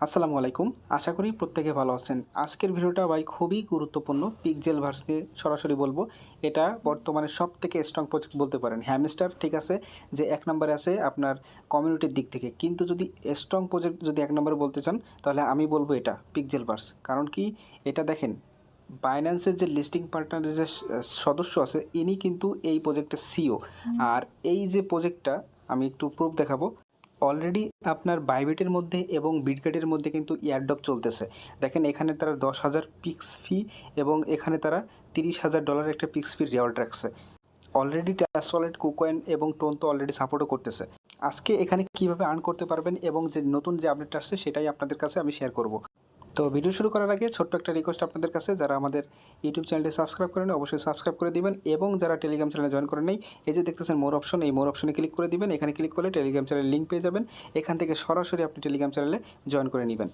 আসসালামু আলাইকুম। আশা করি প্রত্যেকে ভালো আছেন। আজকের ভিডিওটা ভাই খুবই গুরুত্বপূর্ণ। পিকজেল ভার্স নিয়ে সরাসরি বলব। এটা বর্তমানে সব থেকে স্ট্রং প্রজেক্ট বলতে পারেন। হ্যামস্টার ঠিক আছে? যে এক নম্বরে আছে আপনার কমিউনিটির দিক থেকে। কিন্তু যদি স্ট্রং প্রজেক্ট যদি এক নম্বরে বলতে চান তাহলে আমি বলব এটা পিকজেল ভার্স কারণ কি? এটা দেখেন বাইন্যান্সের যে লিস্টিং পার্টনারের যে সদস্য আছে ইনি কিন্তু এই প্রজেক্টের সিও আর এই যে প্রজেক্টটা আমি একটু প্রুফ দেখাবো। অলরেডি আপনার বাইবেটের মধ্যে এবং বিটগেটের মধ্যে কিন্তু এয়ারড্রপ চলতেছে। দেখেন এখানে তারা দশ হাজার পিক্স ফি এবং এখানে তারা তিরিশ হাজার ডলার একটা পিক্স ফি রেওয়ার্ড রাখছে। অলরেডি ট্যাসলেট কুকয়েন এবং টোন তো অলরেডি সাপোর্টও করতেছে। আজকে এখানে কীভাবে আর্ন করতে পারবেন এবং যে নতুন যে আপডেট আসছে সেটাই আপনাদের কাছে আমি শেয়ার করব। তো ভিডিও শুরু করার আগে ছোট্ট একটা রিকোয়েস্ট আপনাদের কাছে, যারা আমাদের ইউটিউব চ্যানেলটি সাবস্ক্রাইব করেন অবশ্যই সাবস্ক্রাইব করে দিবেন এবং যারা টেলিগ্রাম চ্যানেলে জয়েন করেন নাই এই যে দেখতেছেন মোর অপশন এই মোর অপশনে ক্লিক করে দিবেন। এখানে ক্লিক করলে টেলিগ্রাম চ্যানেলের লিঙ্ক পেয়ে যাবেন। এখান থেকে সরাসরি আপনি টেলিগ্রাম চ্যানেলে জয়েন করে নেবেন।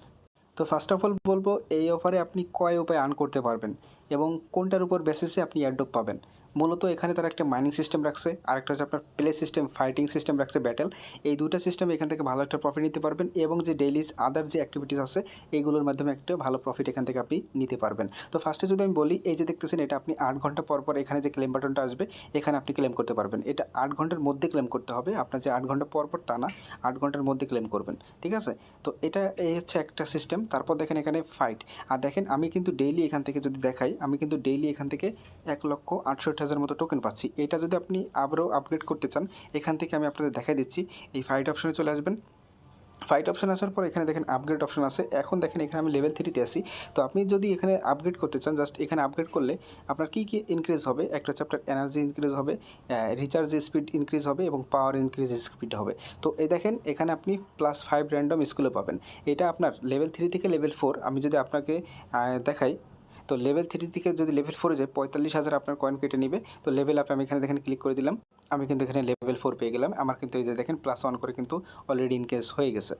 তো ফার্স্ট অফ অল বলব, এই অফারে আপনি কয় উপায়ে আর্ন করতে পারবেন এবং কোনটার উপর বেসিসে আপনি অ্যাডপ পাবেন? মূলত এখানে তারা একটা মাইনিং সিস্টেম রাখছে, আরেকটা হচ্ছে আপনার প্লে সিস্টেম ফাইটিং সিস্টেম রাখছে ব্যাটেল এই দুটো সিস্টেম এখান থেকে ভালো একটা প্রফিট নিতে পারবেন এবং যে ডেইলিজ আদার যে অ্যাক্টিভিটিস আছে এইগুলোর মাধ্যমে একটা ভালো প্রফিট এখান থেকে আপনি নিতে পারবেন। তো ফার্স্টে যদি আমি বলি, এই যে দেখতেছেন এটা আপনি আট ঘণ্টা পর পর এখানে যে ক্লেম বাটনটা আসবে, এখানে আপনি ক্লেম করতে পারবেন। এটা আট ঘণ্টার মধ্যে ক্লেম করতে হবে, আপনার যে আট ঘণ্টা পর পর তা না, আট ঘণ্টার মধ্যে ক্লেম করবেন, ঠিক আছে? তো এটা, এই হচ্ছে একটা সিস্টেম তারপর দেখেন এখানে ফাইট আর দেখেন আমি কিন্তু ডেইলি এখান থেকে যদি দেখাই, আমি কিন্তু ডেইলি এখান থেকে এক লক্ষ আটষট্টি হাজার মতো টোকেন পাচ্ছি। এটা যদি আপনি আবারও আপগ্রেড করতে চান, এখান থেকে আমি আপনাদের দেখাই দিচ্ছি। এই ফাইট অপশনে চলে আসবেন। ফাইট অপশন আসার পর এখানে দেখেন আপগ্রেড অপশন আছে। এখন দেখেন এখানে আমি লেভেল থ্রিতে আসি তো আপনি যদি এখানে আপগ্রেড করতে চান জাস্ট এখানে আপগ্রেড করলে আপনার কী কী ইনক্রিজ হবে? একটা হচ্ছে আপনার এনার্জি ইনক্রিজ হবে রিচার্জ স্পিড ইনক্রিজ হবে এবং পাওয়ার ইনক্রিজ স্পিড হবে। তো এই দেখেন, এখানে আপনি প্লাস ফাইভ র্যান্ডম স্কুলে পাবেন। এটা আপনার লেভেল থ্রি থেকে লেভেল ফোর আমি যদি আপনাকে দেখাই তো লেভেল থ্রি থেকে যদি লেভেল ফোরে যায় পঁয়তাল্লিশ হাজার আপনার কয়েন কেটে নেবে। তো লেভেল আপে আমি এখানে দেখেন ক্লিক করে দিলাম। আমি কিন্তু এখানে লেভেল ফোর পেয়ে গেলাম। আমার কিন্তু এই যে দেখেন প্লাস ওয়ান করে কিন্তু অলরেডি ইনকেস হয়ে গেছে।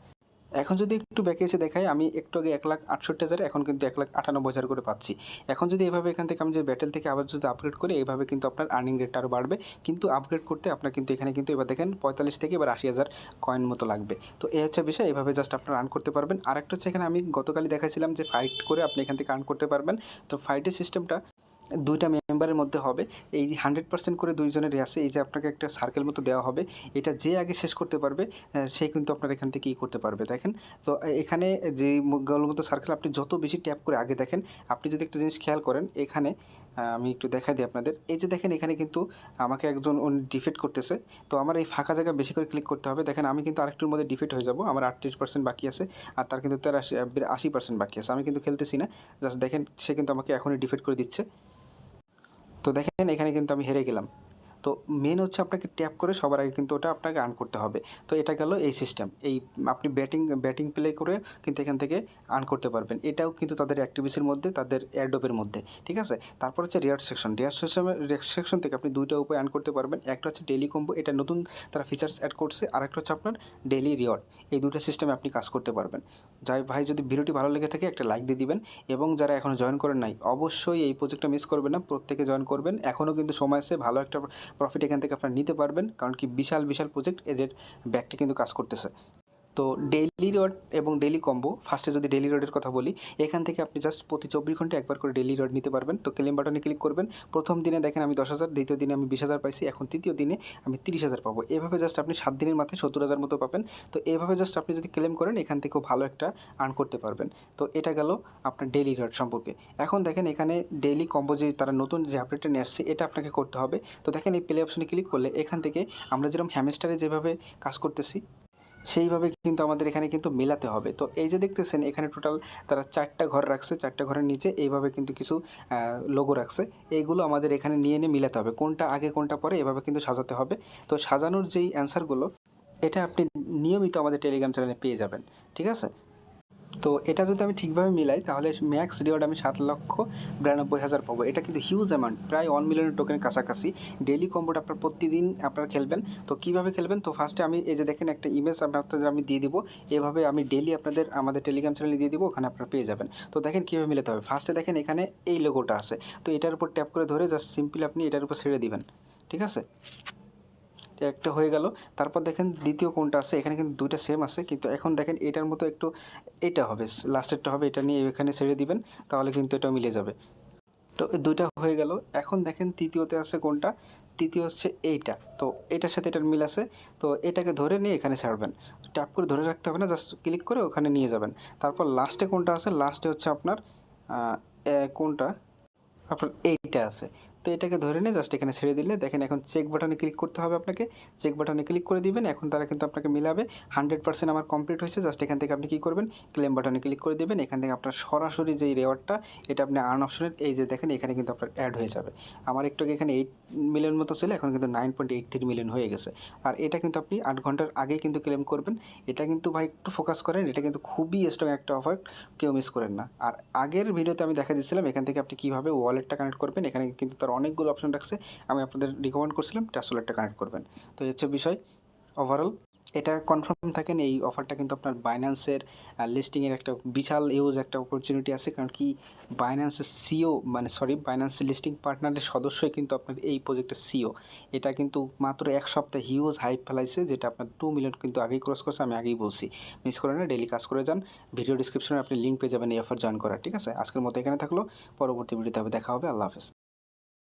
এখন যদি একটু ব্যাকে এসে দেখাই, আমি একটু আগে এক লাখ আটষট্টি হাজার, এখন কিন্তু এক লাখ আটানব্বই হাজার করে পাচ্ছি। এখন যদি এভাবে এখান থেকে আমি যে ব্যাটেল থেকে আবার যদি আপগ্রেড করি, এইভাবে কিন্তু আপনার আর্নিং রেটটা আরও বাড়বে। কিন্তু আপগ্রেড করতে আপনার কিন্তু এখানে কিন্তু এবার দেখেন পঁয়তাল্লিশ থেকে এবার আশি হাজার কয়েন মতো লাগবে। তো এই হচ্ছে বিষয় এইভাবে জাস্ট আপনার আর্ন করতে পারবেন। আরেকটা হচ্ছে এখানে আমি গতকালই দেখাছিলাম যে ফাইট করে আপনি এখান থেকে আর্ন করতে পারবেন। তো ফাইটের সিস্টেমটা দুইটা মেম্বারের মধ্যে হবে। এই হান্ড্রেড পার্সেন্ট করে দুইজনের আছে এই যে আপনাকে একটা সার্কেল মতো দেওয়া হবে, এটা যে আগে শেষ করতে পারবে সে কিন্তু আপনার এখান থেকে ই করতে পারবে, দেখেন। তো এখানে যে মতো সার্কেল আপনি যত বেশি ট্যাপ করে আগে দেখেন, আপনি যদি একটা জিনিস খেয়াল করেন, এখানে আমি একটু দেখাই দিই আপনাদের। এই যে দেখেন, এখানে কিন্তু আমাকে একজন ডিফেক্ট করতেছে। তো আমার এই ফাঁকা জায়গা বেশি করে ক্লিক করতে হবে। দেখেন, আমি কিন্তু আরেকটুর মধ্যে ডিফেক্ট হয়ে যাব। আমার আটত্রিশ পার্সেন্ট বাকি আছে, আর তার কিন্তু তার আশি পার্সেন্ট বাকি আছে। আমি কিন্তু খেলতেছি না। জাস্ট দেখেন, সে কিন্তু আমাকে এখনই ডিফেক্ট করে দিচ্ছে। তো দেখেন এখানে কিন্তু আমি হেরে গেলাম। তো মেন হচ্ছে আপনাকে ট্যাপ করে সবার আগে কিন্তু ওটা আপনাকে আর্ন করতে হবে। তো এটা গেল এই সিস্টেম এই আপনি ব্যাটিং ব্যাটিং প্লে করে কিন্তু এখান থেকে আর্ন করতে পারবেন। এটাও কিন্তু তাদের অ্যাক্টিভিসির মধ্যে, তাদের অ্যাডোপের মধ্যে, ঠিক আছে? তারপর হচ্ছে রিয়ার সেকশন রিয়ার সেকশনের সেকশন থেকে আপনি দুইটা উপায় আর্ন করতে পারবেন। একটা হচ্ছে ডেলি কম্বো এটা নতুন তারা ফিচার্স অ্যাড করছে আর একটা হচ্ছে আপনার ডেলি রিওয়ার্ড এই দুটো সিস্টেমে আপনি কাজ করতে পারবেন। যাই ভাই, যদি ভিডিওটি ভালো লেগে থাকে একটা লাইক দিয়ে দিবেন এবং যারা এখনও জয়েন করেন নাই, অবশ্যই এই প্রজেক্টটা মিস করবেন না, প্রত্যেকে জয়েন করবেন। এখনও কিন্তু সময় আছে, ভালো একটা প্রফিট এখান থেকে আপনারা নিতে পারবেন, কারণ কি বিশাল বিশাল প্রজেক্ট এদের ব্যাগটা কিন্তু কাজ করতেছে। তো ডেলি রড এবং ডেইলি কম্বো ফার্স্টে যদি ডেইলি রডের কথা বলি, এখান থেকে আপনি জাস্ট প্রতি চব্বিশ ঘণ্টা একবার করে ডেইলি রড নিতে পারবেন। তো ক্লেম বাটনে ক্লিক করবেন। প্রথম দিনে দেখেন আমি দশ হাজার, দ্বিতীয় দিনে আমি বিশ হাজার পাইছি, এখন তৃতীয় দিনে আমি তিরিশ হাজার পাবো। এভাবে জাস্ট আপনি সাত দিনের মাথায় সত্তর হাজার মতো পাবেন। তো এভাবে জাস্ট আপনি যদি ক্লেম করেন, এখান থেকেও ভালো একটা আর্ন করতে পারবেন। তো এটা গেল আপনার ডেইলি রড সম্পর্কে। এখন দেখেন এখানে ডেইলি কম্বো যে তারা নতুন যে আপডেটটা নিয়ে আসছে, এটা আপনাকে করতে হবে। তো দেখেন এই প্লে অপশনে ক্লিক করলে এখান থেকে আমরা যেরকম হ্যামস্টারে যেভাবে কাজ করতেছি সেইভাবে কিন্তু আমাদের এখানে কিন্তু মেলাতে হবে। তো এই যে দেখতেছেন, এখানে টোটাল তারা চারটা ঘর রাখছে, চারটা ঘরের নিচে এইভাবে কিন্তু কিছু লোগো রাখছে। এইগুলো আমাদের এখানে নিয়ে নিয়ে মিলাতে হবে। কোনটা আগে, কোনটা পরে এভাবে কিন্তু সাজাতে হবে। তো সাজানোর যেই অ্যান্সারগুলো এটা আপনি নিয়মিত আমাদের টেলিগ্রাম চ্যানেলে পেয়ে যাবেন। ঠিক আছে? তো এটা যদি আমি ঠিকভাবে মিলাই, তাহলে ম্যাক্স রিওয়ার্ড আমি সাত লক্ষ বিরানব্বই হাজার পাবো। এটা কিন্তু হিউজ অ্যামাউন্ট প্রায় ওয়ান মিলিয়নের টোকেনের কাছাকাছি। ডেইলি কম্বোটা আপনার প্রতিদিন আপনারা খেলবেন। তো কীভাবে খেলবেন? তো ফার্স্টে আমি এই যে দেখেন একটা ইমেজ আপনাদের আমি দিয়ে দিব। এভাবে আমি ডেইলি আপনাদের, আমাদের টেলিগ্রাম চ্যানেলে দিয়ে দিব, ওখানে আপনারা পেয়ে যাবেন। তো দেখেন কীভাবে মিলাতে হবে। ফার্স্টে দেখেন এখানে এই লোগোটা আছে। তো এটার উপর ট্যাপ করে ধরে জাস্ট সিম্পলি আপনি এটার উপর ছেড়ে দিবেন। ঠিক আছে? একটা হয়ে গেল। তারপর দেখেন দ্বিতীয় কোনটা আছে, এখানে কিন্তু দুইটা সেম আছে, কিন্তু এখন দেখেন এটার মতো একটু এটা হবে লাস্টেরটা হবে, এটা নিয়ে এখানে ছেড়ে দিবেন, তাহলে কিন্তু এটা মিলে যাবে। তো দুইটা হয়ে গেল। এখন দেখেন তৃতীয়তে আছে কোনটা তৃতীয় হচ্ছে এইটা। তো এটার সাথে এটার মিল আছে, তো এটাকে ধরে নিয়ে এখানে ছাড়বেন। ট্যাপ করে ধরে রাখতে হবে না জাস্ট ক্লিক করে ওখানে নিয়ে যাবেন। তারপর লাস্টে কোনটা আছে লাস্টে হচ্ছে আপনার কোনটা আপনার এইটা আছে। তো এটাকে ধরে নিয়ে জাস্ট এখানে ছেড়ে দিলে দেখেন এখন চেক বাটনে ক্লিক করতে হবে আপনাকে। চেক বাটনে ক্লিক করে দিবেন, এখন তারা কিন্তু আপনাকে মিলাবে। হান্ড্রেড পার্সেন্ট আমার কমপ্লিট হয়েছে জাস্ট এখান থেকে আপনি কী করবেন? ক্লেম বাটনে ক্লিক করে দিবেন, এখান থেকে আপনার সরাসরি যেই রেওয়ার্ডটা এটা আপনি আর্ন অপশনের এই যে দেখেন এখানে কিন্তু আপনার অ্যাড হয়ে যাবে। আমার একটু এখানে এইট মিলিয়ন মতো ছিল, এখন কিন্তু nine point eight three million হয়ে গেছে। আর এটা কিন্তু আপনি আট ঘণ্টার আগেই কিন্তু ক্লেম করবেন। এটা কিন্তু ভাই একটু ফোকাস করেন, এটা কিন্তু খুবই স্ট্রং একটা অফার কেউ মিস করেন না। আর আগের ভিডিওতে আমি দেখা দিচ্ছিলাম এখান থেকে আপনি কীভাবে ওয়ালেটটা কানেক্ট করবেন, এখানে কিন্তু তার অনেকগুলো অপশন রাখছে, আমি আপনাদের রিকমেন্ড করছিলাম ট্যাস ওয়ালেটটা কানেক্ট করবেন। তো হচ্ছে বিষয় ওভারঅল এটা কনফার্ম থাকেন এই অফারটা কিন্তু আপনার বাইন্যান্সের লিস্টিংয়ের একটা বিশাল ইউজ একটা অপরচুনিটি আছে, কারণ কি বাইন্যান্সের সিও মানে সরি বাইন্যান্সের লিস্টিং পার্টনারের সদস্যই কিন্তু আপনার এই প্রজেক্টের সিও এটা কিন্তু মাত্র এক সপ্তাহে হিউজ হাইপ ফেলাইছে, যেটা আপনার টু মিলিয়ন কিন্তু আগেই ক্রস করছে, আমি আগেই বলছি। মিস করে না ডেলি কাজ করে যান ভিডিও ডিসক্রিপশনে আপনি লিঙ্ক পেয়ে যাবেন এই অফার জয়েন করার, ঠিক আছে? আজকের মতো এখানে থাকল, পরবর্তী ভিডিওতে দেখা হবে, আল্লাহ হাফেজ।